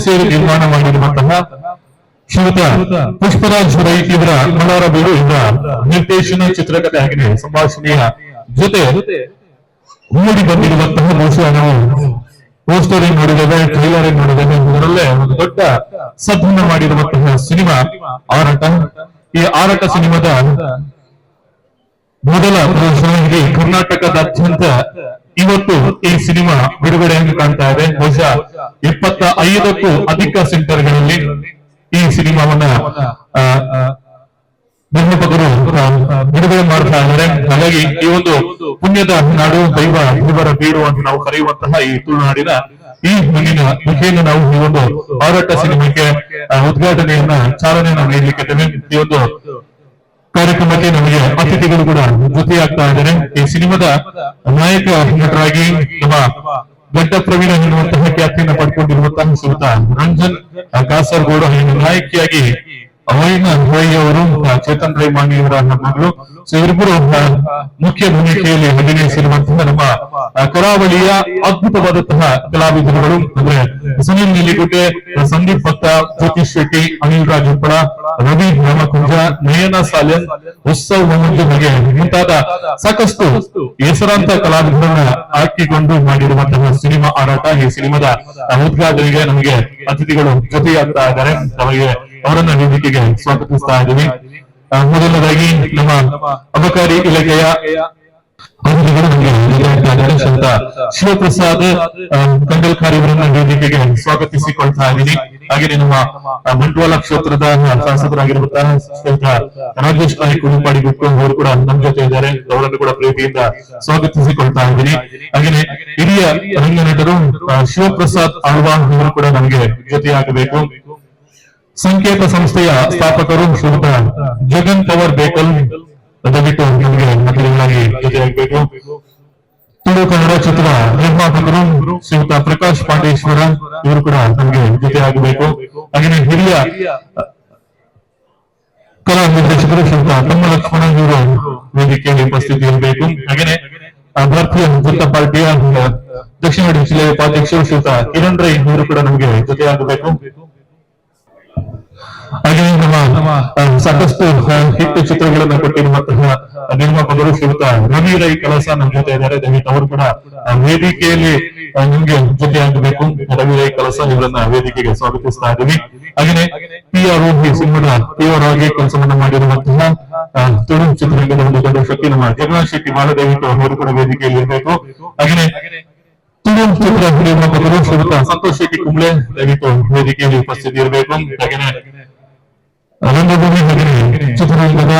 ಸೇರಿ ನಿರ್ಮಾಣ ಮಾಡಿರುವಂತಹ ಶ್ರೀಯುತ ಪುಷ್ಪರಾಜ್ ರೈ ಇವರ ಮನೋರ ಬೀರು ಇವರ ನಿರ್ದೇಶನ ಚಿತ್ರಕಥೆ ಆಗಿದೆ ಸಂಭಾಷಣೆಯ ಜೊತೆ ಮೂಡಿ ಬಂದಿರುವಂತಹ ಬಹುಶಃ ನಾವು ಪೋಸ್ಟರ್ ನೋಡಿದ್ದೇವೆ ಟ್ರೈಲರ್ ನೋಡಿದ್ದೇವೆ ಎಂಬುದರಲ್ಲೇ ಒಂದು ದೊಡ್ಡ ಸದ್ಧನ್ನ ಮಾಡಿರುವಂತಹ ಸಿನಿಮಾ, ಆರಾಟ. ಈ ಆರಾಟ ಸಿನಿಮಾದ ಮೊದಲ ಪ್ರದರ್ಶನ ಕರ್ನಾಟಕದ ಕರ್ನಾಟಕದಾದ್ಯಂತ ಇವತ್ತು ಈ ಸಿನಿಮಾ ಬಿಡುಗಡೆಯನ್ನು ಕಾಣ್ತಾ ಇದೆ. ಬಹುಶಃ ಇಪ್ಪತ್ತ ಐದಕ್ಕೂ ಅಧಿಕ ಸೆಂಟರ್ಗಳಲ್ಲಿ ಈ ಸಿನಿಮಾವನ್ನ ನಿರ್ಮಾಪಕರು ಬಿಡುಗಡೆ ಮಾಡ್ತಾ ಇದ್ದಾರೆ. ಹಾಗಾಗಿ ಈ ಒಂದು ಪುಣ್ಯದ ನಾಡು, ದೈವ ಇವರ ಬೀಡು ಅಂತ ನಾವು ಕರೆಯುವಂತಹ ಈ ತುಳುನಾಡಿನ ಈ ಮಣ್ಣಿನ ಮುಖೇನ ನಾವು ಈ ಒಂದು ಮಾರಾಟ ಸಿನಿಮಾಕ್ಕೆ ಉದ್ಘಾಟನೆಯನ್ನ, ಚಾಲನೆಯನ್ನ ನೀಡಲಿಕ್ಕೆ ಈ ಒಂದು ಕಾರ್ಯಕ್ರಮಕ್ಕೆ ನಮಗೆ ಅತಿಥಿಗಳು ಕೂಡ ಜೊತೆಯಾಗ್ತಾ ಇದ್ದಾರೆ. ಈ ಸಿನಿಮಾದ ನಾಯಕ ನಟರಾಗಿ ನಮ್ಮ ಗಡ್ಡ ಪ್ರವೀಣ ಎನ್ನುವಂತಹ ಖ್ಯಾತಿಯನ್ನು ಪಡ್ಕೊಂಡಿರುವಂತಹ ಸುಲ್ತಾನ್ ರಂಜನ್ ಕಾಸರಗೋಡು ನಾಯಕಿಯಾಗಿ ಅವೈನ ಅವರು ಚೇತನ್ ರೈ ಮಾಣಿಯವರ ಮಗಳು ಸೊ ಇವರಿಬ್ಬರು ಮುಖ್ಯ ಭೂಮಿಕೆಯಲ್ಲಿ ಅಭಿನಯಿಸಿರುವಂತಹ ನಮ್ಮ ಕರಾವಳಿಯ ಅದ್ಭುತವಾದಂತಹ ಕಲಾವಿದರುಗಳು ಅಂದ್ರೆ ಸುನೀಲ್ ನೀಲಿಗುಡ್ಡೆ ಸಂದೀಪ್ ಭಕ್ತ ಜ್ಯೋತಿಷ್ ಶೆಟ್ಟಿ, ಅನಿಲ್ ರಾಜ್ ಉಪ್ಪಳ ರವಿ ರಾಮಕುಂಜ ನಯನ ಸಾಲೆನ್ ಉತ್ಸವ್ ಮೊಹಮ್ಮದ್ ಬಗೆ ಮುಂತಾದ ಸಾಕಷ್ಟು ಹೆಸರಾಂತ ಕಲಾವಿದರನ್ನ ಹಾಕಿಕೊಂಡು ಮಾಡಿರುವಂತಹ ಸಿನಿಮಾ ಆರಾಟ ಈ ಸಿನಿಮಾದ ಉದ್ಘಾಟನೆಗೆ ನಮಗೆ ಅತಿಥಿಗಳು ಜೊತೆಯಾಗ್ತಾ ಇದ್ದಾರೆ. ನಮಗೆ ಅವರನ್ನ ವೇದಿಕೆಗೆ ಸ್ವಾಗತಿಸ್ತಾ ಇದ್ದೀವಿ. ಮೊದಲನೇದಾಗಿ ನಮ್ಮ ಅಬಕಾರಿ ಇಲಾಖೆಯ ಶ್ರೀಯುತ ಶಿವಪ್ರಸಾದ್ ಕಂಡಲ್ಕಾರಿ ಅವರನ್ನ ವೇದಿಕೆಗೆ ಸ್ವಾಗತಿಸಿಕೊಳ್ತಾ ಇದ್ದೀನಿ ಹಾಗೆ ನಮ್ಮ ಬಂಟ್ವಾಳ ಕ್ಷೇತ್ರದ ಶಾಸಕರಾಗಿರುವಂತಹ ರಾಜೇಶ್ ನಾಯ್ಕ ಉಡುಪಾಡಿ ಬಿಟ್ಟು ಅವರು ಕೂಡ ನಮ್ಮ ಜೊತೆ ಇದ್ದಾರೆ. ಅವರನ್ನು ಕೂಡ ಪ್ರೀತಿಯಿಂದ ಸ್ವಾಗತಿಸಿಕೊಳ್ತಾ ಇದ್ದೀನಿ ಹಾಗೆಯೇ ಹಿರಿಯ ರಂಗನಟರು ಶಿವಪ್ರಸಾದ್ ಆಳ್ವಾ ಅವರು ಕೂಡ ನಮಗೆ ಜೊತೆಯಾಗಬೇಕು. ಸಂಕೇತ ಸಂಸ್ಥೆಯ ಸ್ಥಾಪಕರು ಶ್ರೀಮಂತ ಜಗನ್ ಪವರ್ ಬೇಕಲ್ ನಮಗೆ ಅತಿಥಿಗಳಾಗಿ ಜೊತೆಯಾಗಬೇಕು. ತುಳು ಕನ್ನಡ ಚಿತ್ರ ನಿರ್ಮಾಪಕರು ಶ್ರೀಯುತ ಪ್ರಕಾಶ್ ಪಾಂಡೇಶ್ವರ ಇವರು ಕೂಡ ನಮಗೆ ಜೊತೆಯಾಗಬೇಕು. ಹಾಗೆಯೇ ಹಿರಿಯ ಕಲಾ ನಿರ್ದೇಶಕರು ಶ್ರೀಯುತ ತಮ್ಮ ಲಕ್ಷ್ಮಣ ಇವರು ವೇದಿಕೆಯಲ್ಲಿ ಉಪಸ್ಥಿತಿ ಇರಬೇಕು ಹಾಗೆಯೇ ಭಾರತೀಯ ಜನತಾ ಪಾರ್ಟಿಯ ದಕ್ಷಿಣ ಕನ್ನಡ ಜಿಲ್ಲೆಯ ಉಪಾಧ್ಯಕ್ಷರು ಕಿರಣ್ ರೈ ಇವರು ಕೂಡ ನಮಗೆ ಜೊತೆಯಾಗಬೇಕು. ಹಾಗೆ ನಮ್ಮ ಸಾಕಷ್ಟು ಹಿಟ್ ಚಿತ್ರಗಳನ್ನು ಕೊಟ್ಟಿರುವಂತಹ ನಿರ್ಮಾಪಕರು ಶ್ರೀಯುತ ರವಿ ರೈ ಕೆಲಸ ನಮ್ಮ ಜೊತೆ ಇದ್ದಾರೆ. ದಯವಿಟ್ಟು ಅವರು ಕೂಡ ವೇದಿಕೆಯಲ್ಲಿ ನಿಮ್ಗೆ ಜೊತೆಯಾಗಬೇಕು. ರವಿ ರೈ ಕೆಲಸ ಇವರನ್ನ ವೇದಿಕೆಗೆ ಸ್ವಾಗತಿಸ್ತಾ ಇದ್ದೀವಿ ಹಾಗೆ ಪಿ ಆರ್ ಈ ಸಿಂಹದ ಪಿ ಆರ್ ಆಗಿ ಕೆಲಸವನ್ನ ಮಾಡಿರುವಂತಹ ತುಳು ಚಿತ್ರರಂಗದ ಒಂದು ದೊಡ್ಡ ಶಕ್ತಿ ನಮ್ಮ ಜಗನ್ನಾಥ್ ಶೆಟ್ಟಿ ಬಾಳ ದಯವಿಟ್ಟು ಅವರು ಕೂಡ ವೇದಿಕೆಯಲ್ಲಿ ಇರಬೇಕು. ಹಾಗೆ ತುಳು ಚಿತ್ರ ನಿರ್ಮಾಪಕರು ಶ್ರೀಯುತ ಸಂತೋಷ್ ಶೆಟ್ಟಿ ಕುಂಬ್ಳೆ ದಯವಿಟ್ಟು ವೇದಿಕೆಯಲ್ಲಿ ಉಪಸ್ಥಿತಿ ಇರಬೇಕು. ಹಾಗೆಯೇ ರಂಗಭೂಮಿ ಹಾಗೆಯೇ ಚಿತ್ರರಂಗದ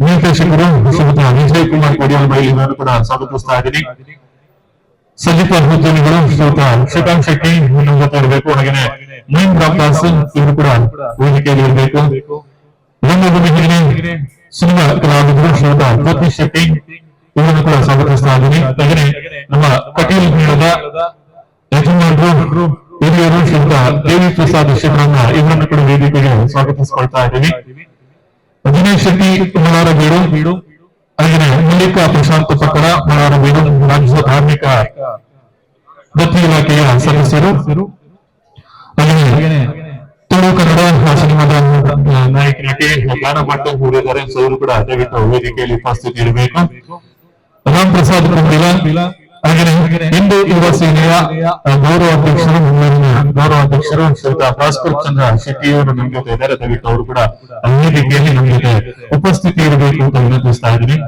ನಿರ್ದೇಶಕರು ಶ್ರೀಯುತ ವಿಜಯ್ ಕುಮಾರ್ ಕೊಡಿಯಲ್ ಬಳಿ ನಾನು ಕೂಡ ಸ್ವಾಗತಿಸ್ತಾ ಇದ್ದೀನಿ ಸಂಗೀತ ಉದ್ಯಮಿಗಳು ಶ್ರೀಯುತ ಶ್ರೀಕಾಂತ್ ಶೆಟ್ಟಿ ಜೊತೆ ಇರಬೇಕು ಹಾಗೆ ಮೈನ್ ರಾಮದಾಸ್ ಇವರು ಕೂಡ ವೇದಿಕೆಯಲ್ಲಿ ಇರಬೇಕು ರಂಗಭೂಮಿ ಸಿನಿಮಾ ಕಲಾವಿದರು ಶ್ರೀಯುತ ಜ್ಯೋತಿ ಶೆಟ್ಟಿ ಇವರನ್ನು ಕೂಡ ಸ್ವಾಗತಿಸ್ತಾ ಇದ್ದೀನಿ ಹಾಗೆ ನಮ್ಮ ಕಟೀಲ್ ಮೇಳದ ಯಜಮಾನರು ಹಿರಿಯರು ದೇವಿ ಪ್ರಸಾದ್ ಶಿವರನ್ನ ಇವರನ್ನು ಕೂಡ ವೇದಿಕೆಗೆ ಸ್ವಾಗತಿಸಿಕೊಳ್ತಾ ಇದ್ದೀವಿ ದಿನೇಶ್ ಶೆಟ್ಟಿ ಮಲಾರ ಬೀಡು ಹಾಗೆಯೇ ಮಲ್ಲಿಕಾ ಪ್ರಶಾಂತ್ ಪಕ್ಕಡ ಮಲಾರ ಬೀಡು ರಾಜ್ಯ ಧಾರ್ಮಿಕ ದತ್ತಿ ಇಲಾಖೆಯ ಸದಸ್ಯರು. ಹಾಗೆಯೇ ತುಳು ಕನ್ನಡ ಸಿನಿಮಾದ ನಾಯಕ ನಟಿ ಗಾನ ಮಾಡ್ತಾ ಹೂಡಿದ್ದಾರೆ ಸೊ ಕೂಡ ದಯವಿಟ್ಟು ವೇದಿಕೆಯಲ್ಲಿ ಉಪಸ್ಥಿತಿ ಇರಬೇಕು. ರಾಮ್ ಪ್ರಸಾದ್ ಕುಂಬಿಲ ಹಾಗೆಯೇ ಹಿಂದೂ ಯುವ ಸೇನೆಯ ಗೌರವ ಅಧ್ಯಕ್ಷರು ಗೌರವ ಅಧ್ಯಕ್ಷರು ಶ್ರೀಯುತ ಭಾಸ್ಕರ್ ಚಂದ್ರ ಶೆಟ್ಟಿಯವರು ನಮ್ಮ ಜೊತೆ ಇದ್ದಾರೆ. ದಯವಿಟ್ಟು ಅವರು ಕೂಡ ವೇದಿಕೆಯಲ್ಲಿ ನಮ್ಮ ಜೊತೆ ಉಪಸ್ಥಿತಿ ಇರಬೇಕು ಅಂತ ವಿನಂತಿಸ್ತಾ ಇದ್ದೀನಿ.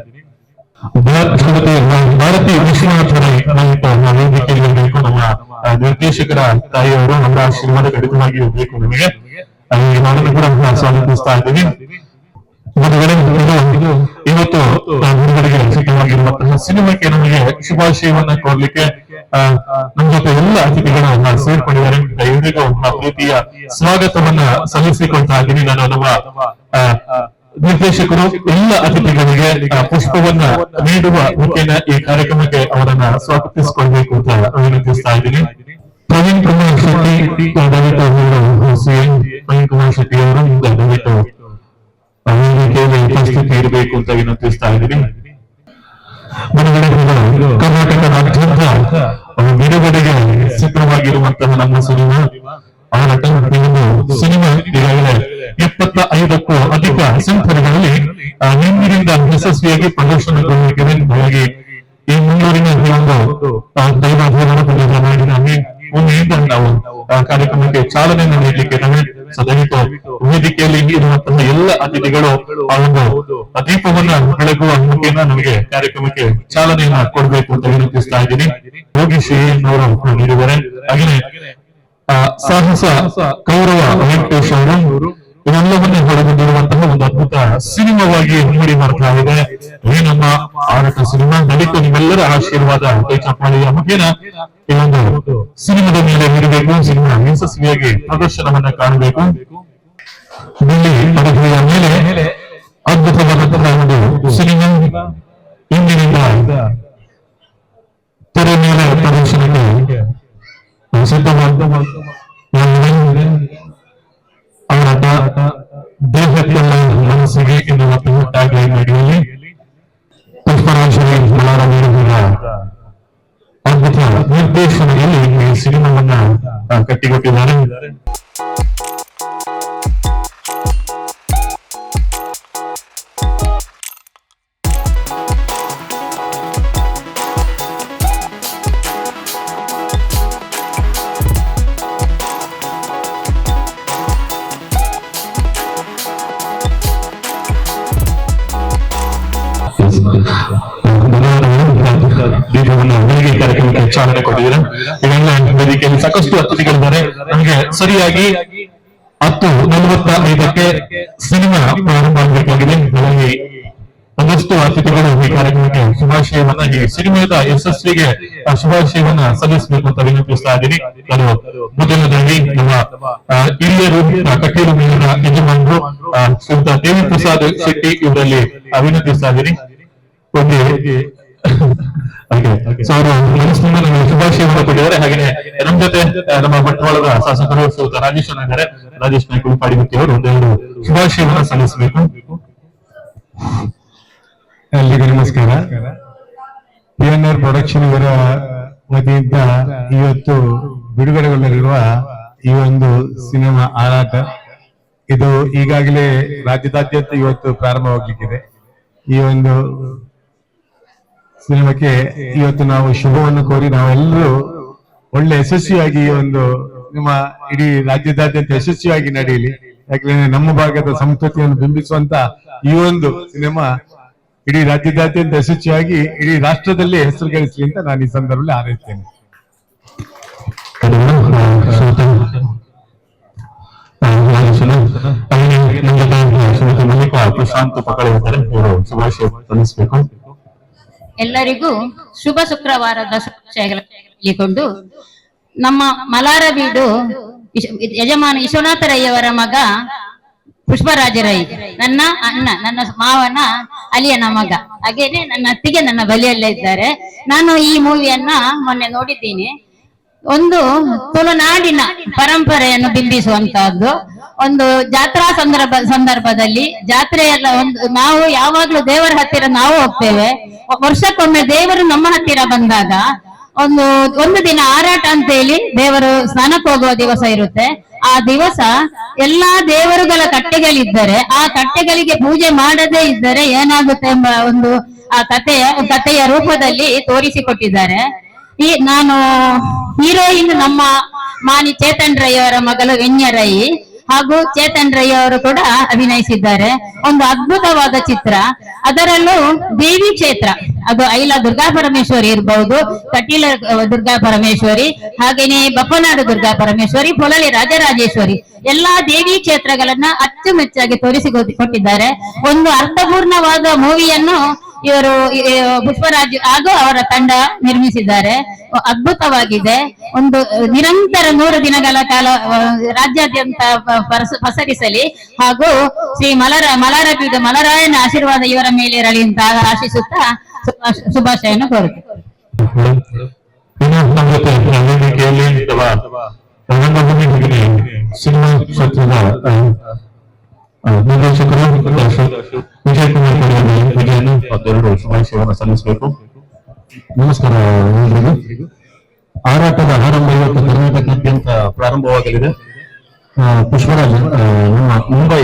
ಶ್ರೀಮತಿ ಭಾರತಿ ವಿಶ್ವನಾಥ್ ರೈ ದಯವಿಟ್ಟು ನಮ್ಮ ಇರಬೇಕು. ನಮ್ಮ ನಿರ್ದೇಶಕರ ತಾಯಿಯವರು ನಮ್ಮ ಆಶೀರ್ವಾದ ಕಡಿತವಾಗಿ ಇರಬೇಕು ನಮಗೆ. ನಾನನ್ನು ಕೂಡ ಸ್ವಾಗತಿಸ್ತಾ ಇದ್ದೀನಿ. ಇದು ಇವತ್ತು ಬಿಡುಗಡೆಗೆ ಸಿನಿಮಾಕ್ಕೆ ನಮಗೆ ಶುಭಾಶಯವನ್ನ ಕೊಡ್ಲಿಕ್ಕೆ ನಮ್ಮ ಜೊತೆ ಎಲ್ಲ ಅತಿಥಿಗಳನ್ನ ಸೇರ್ಪಡಿದ್ದಾರೆ ಇವರಿಗೂ ನಮ್ಮ ಪ್ರೀತಿಯ ಸ್ವಾಗತವನ್ನ ಸಲ್ಲಿಸಿಕೊಳ್ತಾ ಇದ್ದೀನಿ ನಾನು ನಮ್ಮ ನಿರ್ದೇಶಕರು ಎಲ್ಲ ಅತಿಥಿಗಳಿಗೆ ಪುಷ್ಪವನ್ನ ನೀಡುವ ಮುಖೇನ ಈ ಕಾರ್ಯಕ್ರಮಕ್ಕೆ ಅವರನ್ನ ಸ್ವಾಗತಿಸಿಕೊಳ್ಬೇಕು ಅಂತ ವಿನಂತಿಸ್ತಾ ಇದ್ದೀನಿ. ಪ್ರವೀಣ್ ಕುಮಾರ್ ಶೆಟ್ಟಿ ದಯವಿಟ್ಟು ಪ್ರವೀಣ್ ಕುಮಾರ್ ಶೆಟ್ಟಿ ಅವರು ದಯವಿಟ್ಟು ಇರಬೇಕು ಅಂತ ಬಿಡುಗಡೆಗೆ ಸಿದ್ಧವಾಗಿರುವಂತಹ ನಮ್ಮ ಸಿನಿಮಾ ಸಿನಿಮಾ ಈಗಾಗಲೇ ಎಪ್ಪತ್ತ ಐದಕ್ಕೂ ಅಧಿಕ ಸೆಂಟರ್ಗಳಲ್ಲಿ ಹಿಂದಿನಿಂದ ಯಶಸ್ವಿಯಾಗಿ ಪ್ರದರ್ಶನಗೊಳ್ಳಲಿಕ್ಕಿದೆ ಹಾಗಾಗಿ ಈ ಮುಂದೂರಿನ ಒಂದು ನಾವು ಕಾರ್ಯಕ್ರಮಕ್ಕೆ ಚಾಲನೆಯನ್ನು ನೀಡಲಿಕ್ಕೆ ಸದೈವಿಟ್ಟು ವೇದಿಕೆಯಲ್ಲಿ ಇರುವಂತಹ ಎಲ್ಲ ಅತಿಥಿಗಳು ಆ ಒಂದು ದೀಪವನ್ನ ಬೆಳಗುವ ಮುಖೇನ ನಮಗೆ ಕಾರ್ಯಕ್ರಮಕ್ಕೆ ಚಾಲನೆಯನ್ನ ಕೊಡಬೇಕು ಅಂತ ವಿನಂತಿಸ್ತಾ ಇದ್ದೀನಿ. ಯೋಗಿ ಶ್ರೀ ಅವರು ನೀಡಿದ್ದಾರೆ. ಹಾಗೆ ಸಾಹಸ ಕೌರವ ವೆಂಕಟೇಶ್ ಅವರು ಇವೆಲ್ಲವನ್ನೇ ಹೊರಗೊಂಡಿರುವಂತಹ ಒಂದು ಅದ್ಭುತ ಸಿನಿಮಾವಾಗಿ ಮೂಡಿ ಮಾಡ್ತಾ ಇದೆ. ಈ ನಮ್ಮ ಆರಟ ಸಿನಿಮಾ ನಡೀತು. ನಿಮ್ಮೆಲ್ಲರ ಆಶೀರ್ವಾದ. ಕೈ ಚಪ್ಪಾಳಿಯ ಮುಖೇನ ಈ ಸಿನಿಮಾದ ಮೇಲೆ ಇರಬೇಕು ಸಿನಿಮಾ ಯಶಸ್ವಿಯಾಗಿ ಪ್ರದರ್ಶನವನ್ನ ಕಾಣಬೇಕು. ಇಲ್ಲಿ ಪರದೆಯ ಮೇಲೆ ಅದ್ಭುತವಾದಂತಹ ಒಂದು ಸಿನಿಮಾ ಇಂದಿನಿಂದ ತೆರೆ ಮೇಲೆ ಪ್ರದರ್ಶನಕ್ಕೆ ಸಿದ್ಧವಾದ ಅವರ ದೇಹಕ್ಕೆಲ್ಲ ಮನಸ್ಸಿಗೆ ಎನ್ನುವ ಟ್ಯಾಗ್ಲೈನ್ ನಡೆಯಲಿ. ಪುಷ್ಪರಾಜರಿ ಮಲಾರ ನೀಡುವ ಅದ್ಭುತ ನಿರ್ದೇಶನದಲ್ಲಿ ಸಿನಿಮಾವನ್ನ ಕಟ್ಟಿಕೊಟ್ಟಿದ್ದಾರೆ. ದೀಪವನ್ನು ಬೆಳಿಗ್ಗೆ ಕಾರ್ಯಕ್ರಮಕ್ಕೆ ಚಾಲನೆ ಕೊಟ್ಟಿದ್ದೀರಾ ಈಗಾಗಲೇ ವೇದಿಕೆಯಲ್ಲಿ ಸಾಕಷ್ಟು ಅತಿಥಿಗಳಿದ್ದಾರೆ ನಮಗೆ ಸರಿಯಾಗಿ ಹತ್ತು ನಲವತ್ತ ಐದಕ್ಕೆ ಸಿನಿಮಾ ಪ್ರಾರಂಭ ಆಗಬೇಕಾಗಿದೆ ನಮಗೆ ಒಂದಷ್ಟು ಅತಿಥಿಗಳು ಈ ಕಾರ್ಯಕ್ರಮಕ್ಕೆ ಶುಭಾಶಯವನ್ನ ಈ ಸಿನಿಮಾದ ಯಶಸ್ವಿಗೆ ಶುಭಾಶಯವನ್ನ ಸಲ್ಲಿಸಬೇಕು ಅಂತ ವಿನಂತಿಸ್ತಾ ಇದ್ದೀನಿ ನಾನು ಮೊದಲನೇದಾಗಿ ನಮ್ಮ ಹಿರಿಯರು ಕಟೀಲು ಮೇಲಿನ ಯಜಮಾನರು ಆ, ದೇವಿ ಪ್ರಸಾದ್ ಶೆಟ್ಟಿ ಇವರಲ್ಲಿ ವಿನಂತಿಸ್ತಾ ಇದ್ದೀನಿ ಹಾಗೆ ಸೊ ಅವರು ಮನಸ್ಸಿನಿಂದ ನಮಗೆ ಶುಭಾಶಯವನ್ನು ಕೊಟ್ಟಿದ್ದಾರೆ. ಹಾಗೆ ನಮ್ಮ ಜೊತೆ ನಮ್ಮ ಬಂಟ್ವಾಳದ ಶಾಸಕರು ಶ್ರೀಯುತ ರಾಜೇಶ್ ಇದ್ದಾರೆ ರಾಜೇಶ್ ನಾಯ್ಕ ಪಾಡಿ ಅವರು ಒಂದೆರಡು ಶುಭಾಶಯವನ್ನು ಸಲ್ಲಿಸಬೇಕು. ಎಲ್ರಿಗೂ ನಮಸ್ಕಾರ. ಪಿ ಎನ್ ಆರ್ ಪ್ರೊಡಕ್ಷನ್ ಇವರ ವತಿಯಿಂದ ಇವತ್ತು ಬಿಡುಗಡೆಗೊಳ್ಳಲಿರುವ ಈ ಒಂದು ಸಿನಿಮಾ ಆರಾಟ ಇದು ಈಗಾಗಲೇ ರಾಜ್ಯದಾದ್ಯಂತ ಇವತ್ತು ಪ್ರಾರಂಭವಾಗಲಿಕ್ಕಿದೆ. ಈ ಒಂದು ಸಿನಿಮಾಕ್ಕೆ ಇವತ್ತು ನಾವು ಶುಭವನ್ನು ಕೋರಿ ನಾವೆಲ್ಲರೂ ಒಳ್ಳೆ ಯಶಸ್ವಿಯಾಗಿ ಒಂದು ನಿಮ್ಮ ಇಡೀ ರಾಜ್ಯದಾದ್ಯಂತ ಯಶಸ್ವಿಯಾಗಿ ನಡೆಯಲಿ. ಯಾಕಂದ್ರೆ ನಮ್ಮ ಭಾಗದ ಸಂಸ್ಕೃತಿಯನ್ನು ಬಿಂಬಿಸುವಂತ ಈ ಒಂದು ಸಿನಿಮಾ ಇಡೀ ರಾಜ್ಯದಾದ್ಯಂತ ಯಶಸ್ವಿಯಾಗಿ ಇಡೀ ರಾಷ್ಟ್ರದಲ್ಲಿ ಹೆಸರು ಗಳಿಸಲಿ ಅಂತ ನಾನು ಈ ಸಂದರ್ಭದಲ್ಲಿ ಹಾರೈಸ್ತೇನೆ. ಪ್ರಶಾಂತ್ ಪಕಳೆ ಇದ್ದಾರೆ ಇವರು ಶುಭಾಶಯ ಸಲ್ಲಿಸಬೇಕು. ಎಲ್ಲರಿಗೂ ಶುಭ ಶುಕ್ರವಾರದ ಶುಭಾಶಯಗಳಿಕೊಂಡು ನಮ್ಮ ಮಲಾರ ಬೀಡು ಯಜಮಾನ ವಿಶ್ವನಾಥರಯ್ಯವರ ಮಗ ಪುಷ್ಪರಾಜ ರೈ ನನ್ನ ಅಣ್ಣ, ನನ್ನ ಮಾವನ ಅಲಿಯನ ಮಗ. ಹಾಗೇನೆ ನನ್ನ ಅತ್ತಿಗೆ ನನ್ನ ಬಲಿಯಲ್ಲೇ ಇದ್ದಾರೆ. ನಾನು ಈ ಮೂವಿಯನ್ನ ಮೊನ್ನೆ ನೋಡಿದ್ದೀನಿ. ಒಂದು ತುಳುನಾಡಿನ ಪರಂಪರೆಯನ್ನು ಬಿಂಬಿಸುವಂತಹದ್ದು. ಒಂದು ಜಾತ್ರಾ ಸಂದರ್ಭ, ಸಂದರ್ಭದಲ್ಲಿ ಜಾತ್ರೆಯೆಲ್ಲ ಒಂದು ನಾವು ಯಾವಾಗ್ಲೂ ದೇವರ ಹತ್ತಿರ ನಾವು ಹೋಗ್ತೇವೆ. ವರ್ಷಕ್ಕೊಮ್ಮೆ ದೇವರು ನಮ್ಮ ಹತ್ತಿರ ಬಂದಾಗ ಒಂದು ಒಂದು ದಿನ ಆರಾಟ ಅಂತ ಹೇಳಿ ದೇವರು ಸ್ನಾನಕ್ಕೆ ಹೋಗುವ ದಿವಸ ಇರುತ್ತೆ. ಆ ದಿವಸ ಎಲ್ಲಾ ದೇವರುಗಳ ಕಟ್ಟೆಗಳಿದ್ದರೆ, ಆ ಕಟ್ಟೆಗಳಿಗೆ ಪೂಜೆ ಮಾಡದೇ ಇದ್ದರೆ ಏನಾಗುತ್ತೆ ಎಂಬ ಒಂದು ಆ ಕಥೆಯ ಕಥೆಯ ರೂಪದಲ್ಲಿ ತೋರಿಸಿಕೊಟ್ಟಿದ್ದಾರೆ. ಈ ನಾನು ಹೀರೋಯಿನ್ ನಮ್ಮ ಮಾನಿ ಚೇತನ್ ರೈ ಅವರ ಮಗಳು ವೆನ್ಯ ರೈ ಹಾಗೂ ಚೇತನ್ ರೈ ಅವರು ಕೂಡ ಅಭಿನಯಿಸಿದ್ದಾರೆ. ಒಂದು ಅದ್ಭುತವಾದ ಚಿತ್ರ. ಅದರಲ್ಲೂ ದೇವಿ ಕ್ಷೇತ್ರ. ಅದು ಐಲ ದುರ್ಗಾ ಪರಮೇಶ್ವರಿ ಇರಬಹುದು ಕಟೀಲ ದುರ್ಗಾ ಪರಮೇಶ್ವರಿ, ಹಾಗೇನೆ ಬಪ್ಪನಾಡು ದುರ್ಗಾ ಪರಮೇಶ್ವರಿ ಪೊಲಲಿ ರಾಜರಾಜೇಶ್ವರಿ ಎಲ್ಲಾ ದೇವಿ ಕ್ಷೇತ್ರಗಳನ್ನ ಅಚ್ಚುಮೆಚ್ಚಾಗಿ ತೋರಿಸಿ ಕೊಟ್ಟಿದ್ದಾರೆ ಒಂದು ಅರ್ಥಪೂರ್ಣವಾದ ಮೂವಿಯನ್ನು ಇವರು ಪುಷ್ಪರಾಜ್ ಹಾಗೂ ಅವರ ತಂಡ ನಿರ್ಮಿಸಿದ್ದಾರೆ. ಅದ್ಭುತವಾಗಿದೆ. ಒಂದು ನಿರಂತರ ನೂರು ದಿನಗಳ ಕಾಲ ರಾಜ್ಯಾದ್ಯಂತ ಪಸರಿಸಲಿ. ಹಾಗೂ ಶ್ರೀ ಮಲರ ಮಲರಪೀಠ ಮಲರಾಯನ ಆಶೀರ್ವಾದ ಇವರ ಮೇಲೆ ಇರಲಿ ಅಂತ ಆಶಿಸುತ್ತಾ ಶುಭಾಶಯನ ಕೋರುತ್ತೆ ಸಿನಿಮಾ ಕ್ಷೇತ್ರದ ಸಲ್ಲಿಸಬೇಕು. ನಮಸ್ಕಾರ ಎಲ್ರಿಗೂ ಹಾರಾಟದ ಆರಂಭ ಇವತ್ತು ಕರ್ನಾಟಕದಾದ್ಯಂತ ಪ್ರಾರಂಭವಾಗಲಿದೆ. ಪುಷ್ಪರಾಜ್ ನಮ್ಮ ಮುಂಬೈ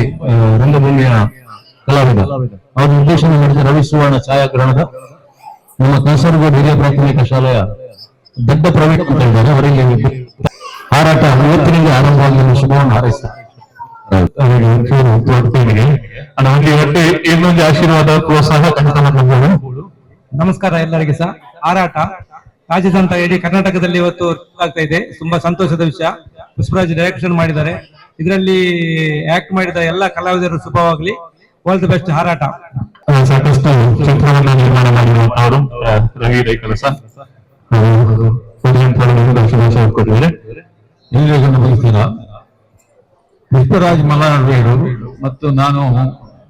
ರಂಗಭೂಮಿಯ ಕಲಾವಿದ. ಅವರು ನಿರ್ದೇಶನ ಮಾಡಿದ ರವಿ ಸುವರ್ಣ ಛಾಯಾಗ್ರಹಣದ ನಮ್ಮ ಕಾಸರಗೋಡು ಹಿರಿಯ ಪ್ರಾಥಮಿಕ ಶಾಲೆಯ ದೊಡ್ಡ ಪ್ರವೀಣ್ ಅಂತ ಅವರಿಗೆ ಹಾರಾಟ ಇವತ್ತಿನಿಂದ ಆರಂಭವಾಗಿ ಶುಭವನ್ನು ಹಾರೈಸ್ತಾರೆ. ಆಶೀರ್ವಾದ ನಮಸ್ಕಾರ ಎಲ್ಲರಿಗೆ ಸಹ ಹಾರಾಟ ರಾಜ್ಯದಂತ ಇಡೀ ಕರ್ನಾಟಕದಲ್ಲಿ ಇವತ್ತು ಆಗ್ತಾ ಇದೆ ತುಂಬಾ ಸಂತೋಷದ ವಿಷಯ ಪುಷ್ಪರಾಜ್ ಡೈರೆಕ್ಷನ್ ಮಾಡಿದ್ದಾರೆ ಇದರಲ್ಲಿ ಆಕ್ಟ್ ಮಾಡಿದ ಎಲ್ಲ ಕಲಾವಿದರು ಶುಭವಾಗ್ಲಿ ಆಲ್ ದಿ ಬೆಸ್ಟ್ ಹಾರಾಟ ಸಾಕಷ್ಟು ಚಿತ್ರವನ್ನು ನಿರ್ಮಾಣ ನಮಸ್ಕಾರ ಪುಷ್ಪರಾಜ್ ಮಲಾರವೇರು ಮತ್ತು ನಾನು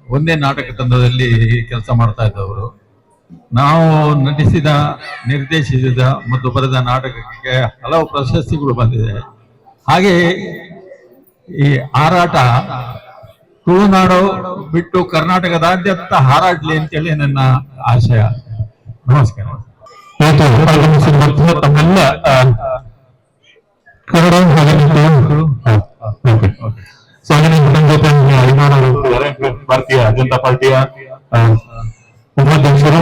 ಒಂದೇ ನಾಟಕ ತಂಡದಲ್ಲಿ ಕೆಲಸ ಮಾಡ್ತಾ ಇದ್ದವರು. ನಾವು ನಟಿಸಿದ, ನಿರ್ದೇಶಿಸಿದ ಮತ್ತು ಬರೆದ ನಾಟಕಕ್ಕೆ ಹಲವು ಪ್ರಶಸ್ತಿಗಳು ಬಂದಿದೆ. ಹಾಗೆ ಈ ಹಾರಾಟ ತುಳುನಾಡು ಬಿಟ್ಟು ಕರ್ನಾಟಕದಾದ್ಯಂತ ಹಾರಾಡ್ಲಿ ಅಂತೇಳಿ ನನ್ನ ಆಶಯ. ನಮಸ್ಕಾರ. ಕನ್ನಡ ಜನತಾ ಪಾರ್ಟಿಯ ಉಪಾಧ್ಯಕ್ಷರು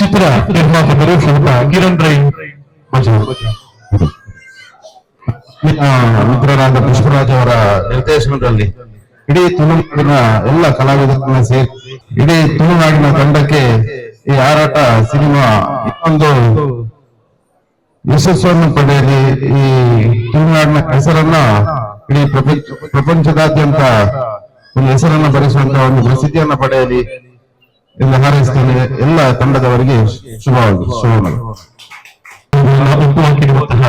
ಚಿತ್ರ ನಿರ್ಮಾಪಕರು ಶ್ರೀಯುತ ಕಿರಣ್ ರೈ ಮಿತ್ರರಾದ ಪುಷ್ಪರಾಜ್ ಅವರ ನಿರ್ದೇಶನದಲ್ಲಿ ಇಡೀ ತುಳುನಾಡಿನ ಎಲ್ಲ ಕಲಾವಿದರನ್ನ ಸೇರಿ, ಇಡೀ ತುಳುನಾಡಿನ ತಂಡಕ್ಕೆ ಈ ಹಾರಾಟ ಸಿನಿಮಾ ಇನ್ನೊಂದು ಯಶಸ್ಸನ್ನು ಪಡೆಯಲಿ. ಈ ತುಳುನಾಡಿನ ಹೆಸರನ್ನ ಇಡೀ ಪ್ರಪಂಚ, ಪ್ರಪಂಚದಾದ್ಯಂತ ಒಂದು ಹೆಸರನ್ನು ಭರಿಸುವಂತ ಒಂದು ಪ್ರಸಿದ್ಧಿಯನ್ನು ಪಡೆಯಲಿ ಎಂದು ಹಾರೈಸ್ತೇನೆ ಎಲ್ಲ ತಂಡದವರಿಗೆ ಶುಭವಾಗಿ ಶುಭಗಳು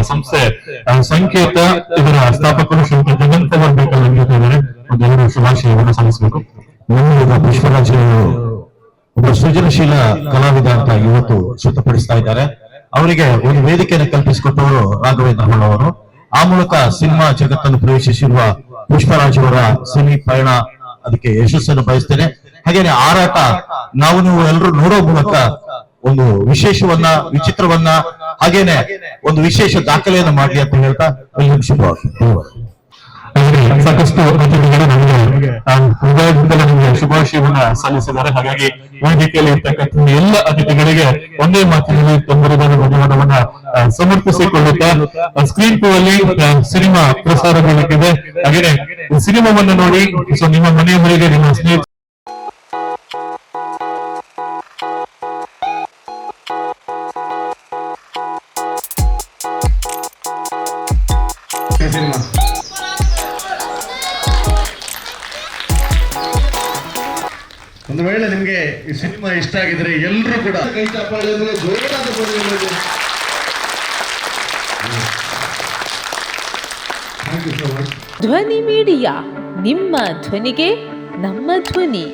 ಸಂಸ್ಥೆ ಸಂಕೇತ ಇದರ ಸ್ಥಾಪಕರು ಶ್ರೀಯುತ ಜಗಂತ ಶುಭಾಶಯವನ್ನು ಸಲ್ಲಿಸಬೇಕು. ನಮ್ಮ ಪುಷ್ಪರಾಜ್ ಒಬ್ಬ ಸೃಜನಶೀಲ ಕಲಾವಿದ ಅಂತ ಇವತ್ತು ಸಿದ್ಧಪಡಿಸ್ತಾ ಇದ್ದಾರೆ. ಅವರಿಗೆ ಒಂದು ವೇದಿಕೆಯನ್ನು ಕಲ್ಪಿಸಿಕೊಟ್ಟವರು ರಾಘವೇಂದ್ರ ಅವರು. ಆ ಮೂಲಕ ಸಿನಿಮಾ ಜಗತ್ತನ್ನು ಪ್ರವೇಶಿಸಿರುವ ಪುಷ್ಪರಾಜ್ ಸೆಮಿ ಸಿನಿ ಪಯಣ ಅದಕ್ಕೆ ಯಶಸ್ಸನ್ನು ಬಯಸ್ತೇನೆ. ಹಾಗೇನೆ ಹಾರಾಟ ನಾವು ನೀವು ಎಲ್ಲರೂ ನೋಡೋ ಮೂಲಕ ಒಂದು ವಿಶೇಷವನ್ನ, ವಿಚಿತ್ರವನ್ನ, ಹಾಗೇನೆ ಒಂದು ವಿಶೇಷ ದಾಖಲೆಯನ್ನು ಮಾಡಿ ಅಂತ ಹೇಳ್ತಾ ಹಾಗೆ ಸಾಕಷ್ಟು ಹೃದಯದಿಂದಲೇ ನಿಮಗೆ ಶುಭಾಶಯವನ್ನ ಸಲ್ಲಿಸಿದ್ದಾರೆ. ಹಾಗಾಗಿ ವೇದಿಕೆಯಲ್ಲಿ ಇರ್ತಕ್ಕಂಥ ಎಲ್ಲ ಅತಿಥಿಗಳಿಗೆ ಒಂದೇ ಮಾತಿನಲ್ಲಿ ತೊಂಬರದಾದ ಧನ್ಯವಾದವನ್ನ ಸಮರ್ಪಿಸಿಕೊಳ್ಳುತ್ತಾ ಸ್ಕ್ರೀನ್ ಟೂ ಅಲ್ಲಿ ಸಿನಿಮಾ ಪ್ರಸಾರ ಹಾಗೆಯೇ ಈ ಸಿನಿಮಾವನ್ನು ನೋಡಿ, ಸೊ ನಿಮ್ಮ ಮನೆಯ ಮನೆಗೆ ನಿಮ್ಮ ಸ್ನೇಹಿತ ಒಂದು ವೇಳೆ ನಿಮಗೆ ಈ ಸಿನಿಮಾ ಇಷ್ಟ ಆಗಿದ್ರೆ ಎಲ್ಲರೂ ಕೂಡ ಕೈ ಚಪ್ಪಾಳೆ ಅಂದ್ರೆ ಜೋರಾದ ಧ್ವನಿ ಮೀಡಿಯಾ ನಿಮ್ಮ ಧ್ವನಿಗೆ ನಮ್ಮ ಧ್ವನಿ.